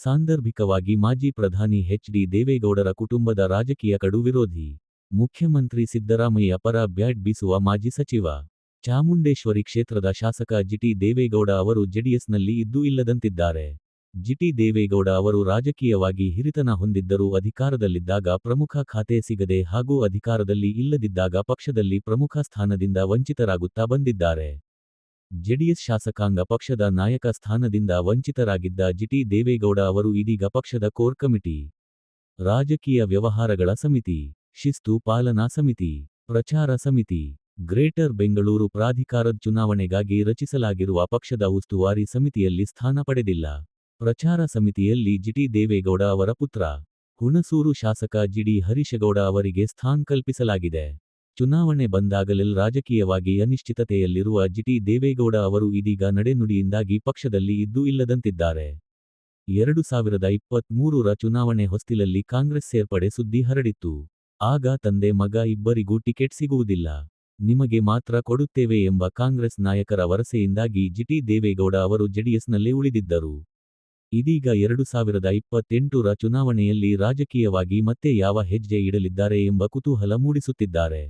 ಸಾಂದರ್ಭಿಕವಾಗಿ ಮಾಜಿ ಪ್ರಧಾನಿ ಎಚ್ ಡಿ ದೇವೇಗೌಡರ ಕುಟುಂಬದ ರಾಜಕೀಯ ಕಡು ವಿರೋಧಿ ಮುಖ್ಯಮಂತ್ರಿ ಸಿದ್ದರಾಮಯ್ಯ ಪರ ಬ್ಯಾಟ್ ಬೀಸುವ ಮಾಜಿ ಸಚಿವ. ಚಾಮುಂಡೇಶ್ವರಿ ಕ್ಷೇತ್ರದ ಶಾಸಕ ಜಿಟಿ ದೇವೇಗೌಡ ಅವರು ಜೆಡಿಎಸ್ನಲ್ಲಿ ಇದ್ದೂ ಇಲ್ಲದಂತಿದ್ದಾರೆ. ಜಿಟಿ ದೇವೇಗೌಡ ಅವರು ರಾಜಕೀಯವಾಗಿ ಹಿರಿತನ ಹೊಂದಿದ್ದರೂ ಅಧಿಕಾರದಲ್ಲಿದ್ದಾಗ ಪ್ರಮುಖ ಖಾತೆ ಸಿಗದೆ ಹಾಗೂ ಅಧಿಕಾರದಲ್ಲಿ ಇಲ್ಲದಿದ್ದಾಗ ಪಕ್ಷದಲ್ಲಿ ಪ್ರಮುಖ ಸ್ಥಾನದಿಂದ ವಂಚಿತರಾಗುತ್ತಾ ಬಂದಿದ್ದಾರೆ. ಜೆಡಿಎಸ್ ಶಾಸಕಾಂಗ ಪಕ್ಷದ ನಾಯಕ ಸ್ಥಾನದಿಂದ ವಂಚಿತರಾಗಿದ್ದ ಜಿಟಿ ದೇವೇಗೌಡ ಅವರು ಇದೀಗ ಪಕ್ಷದ ಕೋರ್ ಕಮಿಟಿ. ರಾಜಕೀಯ ವ್ಯವಹಾರಗಳ ಸಮಿತಿ, ಶಿಸ್ತು ಪಾಲನಾ ಸಮಿತಿ, ಪ್ರಚಾರ ಸಮಿತಿ, ಗ್ರೇಟರ್ ಬೆಂಗಳೂರು ಪ್ರಾಧಿಕಾರದ ಚುನಾವಣೆಗಾಗಿ ರಚಿಸಲಾಗಿರುವ ಪಕ್ಷದ ಉಸ್ತುವಾರಿ ಸಮಿತಿಯಲ್ಲಿ ಸ್ಥಾನ ಪಡೆದಿಲ್ಲ. ಪ್ರಚಾರ ಸಮಿತಿಯಲ್ಲಿ ಜಿಟಿ ದೇವೇಗೌಡ ಅವರ ಪುತ್ರ, ಹುಣಸೂರು ಶಾಸಕ ಜಿಡಿ ಹರೀಶಗೌಡ ಅವರಿಗೆ ಸ್ಥಾನ ಕಲ್ಪಿಸಲಾಗಿದೆ. ಚುನಾವಣೆ ಬಂದಾಗಲೆಲ್ಲ ರಾಜಕೀಯವಾಗಿ ಅನಿಶ್ಚಿತತೆಯಲ್ಲಿರುವ ಜಿಟಿ ದೇವೇಗೌಡ ಅವರು ಇದೀಗ ನಡೆನುಡಿಯಿಂದಾಗಿ ಪಕ್ಷದಲ್ಲಿ ಇದ್ದೂ ಇಲ್ಲದಂತಿದ್ದಾರೆ. ಎರಡು ಸಾವಿರದ ಇಪ್ಪತ್ಮೂರರ ಚುನಾವಣೆ ಹೊಸ್ತಿಲಲ್ಲಿ ಕಾಂಗ್ರೆಸ್ ಸೇರ್ಪಡೆ ಸುದ್ದಿ ಹರಡಿತ್ತು. ಆಗ ತಂದೆ ಮಗ ಇಬ್ಬರಿಗೂ ಟಿಕೆಟ್ ಸಿಗುವುದಿಲ್ಲ. ನಿಮಗೆ ಮಾತ್ರ ಕೊಡುತ್ತೇವೆ ಎಂಬ ಕಾಂಗ್ರೆಸ್ ನಾಯಕರ ವರಸೆಯಿಂದಾಗಿ ಜಿಟಿ ದೇವೇಗೌಡ ಅವರು ಜೆಡಿಎಸ್ನಲ್ಲೇ ಉಳಿದಿದ್ದರು. ಇದೀಗ ಎರಡು ಸಾವಿರದ ಇಪ್ಪತ್ತೆಂಟರ ಚುನಾವಣೆಯಲ್ಲಿ ರಾಜಕೀಯವಾಗಿ ಮತ್ತೆ ಯಾವ ಹೆಜ್ಜೆ ಇಡಲಿದ್ದಾರೆ ಎಂಬ ಕುತೂಹಲ ಮೂಡಿಸುತ್ತಿದ್ದಾರೆ.